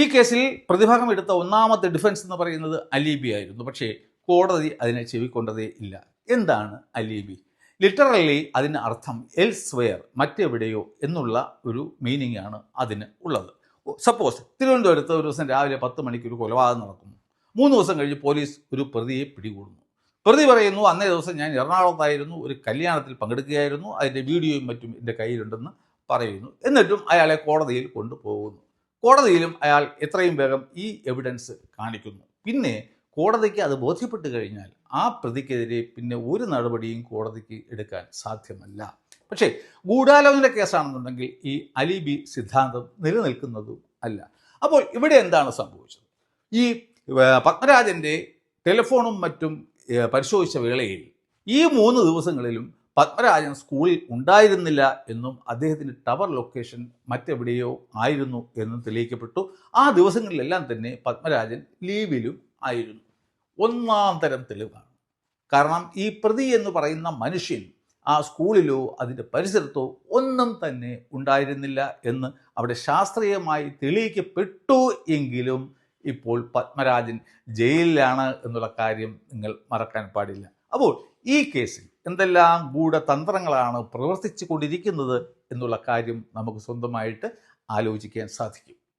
ഈ കേസിൽ പ്രതിഭാഗം എടുത്ത ഒന്നാമത്തെ ഡിഫൻസ് എന്ന് പറയുന്നത് അലീബി ആയിരുന്നു. പക്ഷേ കോടതി അതിനെ ചെവിക്കൊണ്ടതേ ഇല്ല. എന്താണ് അലീബി? ലിറ്ററലി അതിന് അർത്ഥം എൽസ്വെയർ മറ്റെവിടെയോ എന്നുള്ള ഒരു മീനിങ് ആണ് അതിന് ഉള്ളത്. സപ്പോസ് തിരുവനന്തപുരത്ത് ഒരു ദിവസം രാവിലെ പത്ത് മണിക്ക് ഒരു കൊലപാതകം നടക്കുന്നു. മൂന്ന് ദിവസം കഴിഞ്ഞ് പോലീസ് ഒരു പ്രതിയെ പിടികൂടുന്നു. പ്രതി പറയുന്നു അന്നേ ദിവസം ഞാൻ എറണാകുളത്തായിരുന്നു ഒരു കല്യാണത്തിൽ പങ്കെടുക്കുകയായിരുന്നു അതിന്റെ വീഡിയോയും മറ്റും എന്റെ കയ്യിലുണ്ടെന്ന് പറയുന്നു. എന്നിട്ടും അയാളെ കോടതിയിൽ കൊണ്ടുപോകുന്നു. കോടതിയിലും അയാൾ എത്രയും വേഗം ഈ എവിഡൻസ് കാണിക്കുന്നു. പിന്നെ കോടതിക്ക് അത് ബോധ്യപ്പെട്ട് കഴിഞ്ഞാൽ ആ പ്രതിക്കെതിരെ പിന്നെ ഒരു നടപടിയും കോടതിക്ക് എടുക്കാൻ സാധ്യമല്ല. പക്ഷേ ഗൂഢാലോചന കേസാണെന്നുണ്ടെങ്കിൽ ഈ അലിബി സിദ്ധാന്തം നിലനിൽക്കുന്നതും അല്ല. അപ്പോൾ ഇവിടെ എന്താണ് സംഭവിച്ചത്? ഈ പത്മരാജന്റെ ടെലിഫോണും മറ്റും പരിശോധിച്ച വേളയിൽ ഈ മൂന്ന് ദിവസങ്ങളിലും പത്മരാജൻ സ്കൂളിൽ ഉണ്ടായിരുന്നില്ല എന്നും അദ്ദേഹത്തിന്റെ ടവർ ലൊക്കേഷൻ മറ്റെവിടെയോ ആയിരുന്നു എന്നും തെളിയിക്കപ്പെട്ടു. ആ ദിവസങ്ങളിലെല്ലാം തന്നെ പത്മരാജൻ ലീവിലും ആയിരുന്നു. ഒന്നാം തരം തെളിവാണ്. കാരണം ഈ പ്രതി എന്ന് പറയുന്ന മനുഷ്യൻ ആ സ്കൂളിലോ അതിന്റെ പരിസരത്തോ ഒന്നും തന്നെ ഉണ്ടായിരുന്നില്ല എന്ന് അവിടെ ശാസ്ത്രീയമായി തെളിയിക്കപ്പെട്ടു എങ്കിലും ഇപ്പോൾ പത്മരാജൻ ജയിലിലാണ് എന്നുള്ള കാര്യം നിങ്ങൾ മറക്കാൻ പാടില്ല. അപ്പോൾ ഈ കേസിൽ എന്തെല്ലാം ഗൂഢതന്ത്രങ്ങളാണ് പ്രവർത്തിച്ചു കൊണ്ടിരിക്കുന്നത് എന്നുള്ള കാര്യം നമുക്ക് സ്വന്തമായിട്ട് ആലോചിക്കാൻ സാധിക്കും.